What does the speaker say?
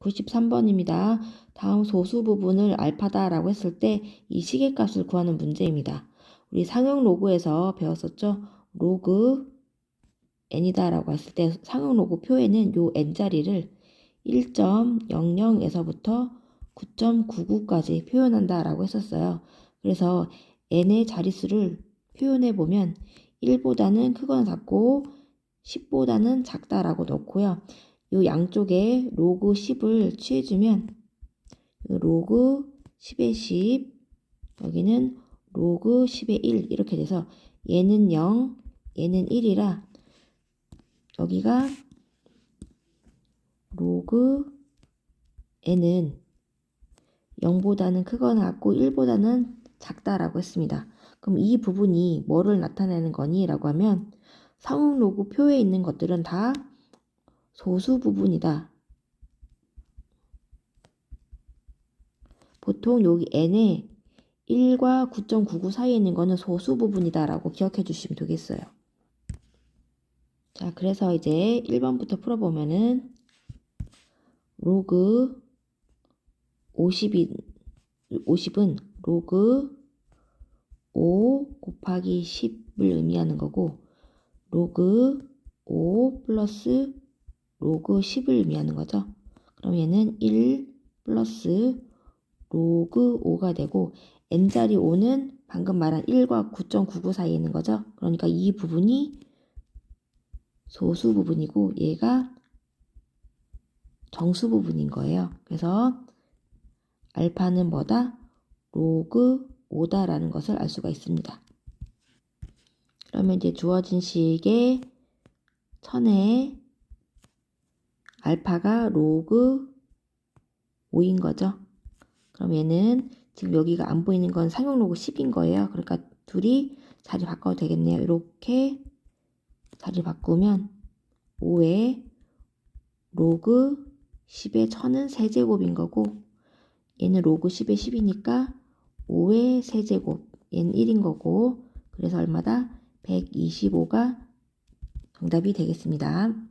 93번입니다. 다음 소수 부분을 알파다라고 했을 때 이 시계값을 구하는 문제입니다. 우리 상용 로그에서 배웠었죠? 로그 n이다라고 했을 때 상용 로그 표에는 요 n자리를 1.00에서부터 9.99까지 표현한다라고 했었어요. 그래서 n의 자릿수를 표현해 보면 1보다는 크거나 작고 10보다는 작다라고 넣고요. 요 양쪽에 로그 10을 취해주면 요 로그 10의 10 여기는 로그 10의 1 이렇게 돼서 얘는 0 얘는 1이라 여기가 로그 n은 0보다는 크거나 같고 1보다는 작다라고 했습니다. 그럼 이 부분이 뭐를 나타내는 거니? 라고 하면 상응 로그 표에 있는 것들은 다 소수 부분이다. 보통 여기 n에 1과 9.99 사이에 있는 거는 소수 부분이다 라고 기억해 주시면 되겠어요. 자, 그래서 이제 1번부터 풀어보면은 로그 50이, 50은 로그 5 곱하기 10을 의미하는 거고 로그 5 플러스 로그 10을 의미하는 거죠. 그럼 얘는 1 플러스 로그 5가 되고 n자리 5는 방금 말한 1과 9.99 사이에 있는 거죠. 그러니까 이 부분이 소수 부분이고 얘가 정수 부분인 거예요. 그래서 알파는 뭐다? 로그 5다라는 것을 알 수가 있습니다. 그러면 이제 주어진 식의 천에 알파가 로그 5인 거죠. 그럼 얘는 지금 여기가 안 보이는 건 상용 로그 10인 거예요. 그러니까 둘이 자리 바꿔도 되겠네요. 이렇게 자리 바꾸면 5에 로그 10의 1000은 세제곱인 거고 얘는 로그 10의 10이니까 5의 세제곱 얘는 1인 거고 그래서 얼마다? 125가 정답이 되겠습니다.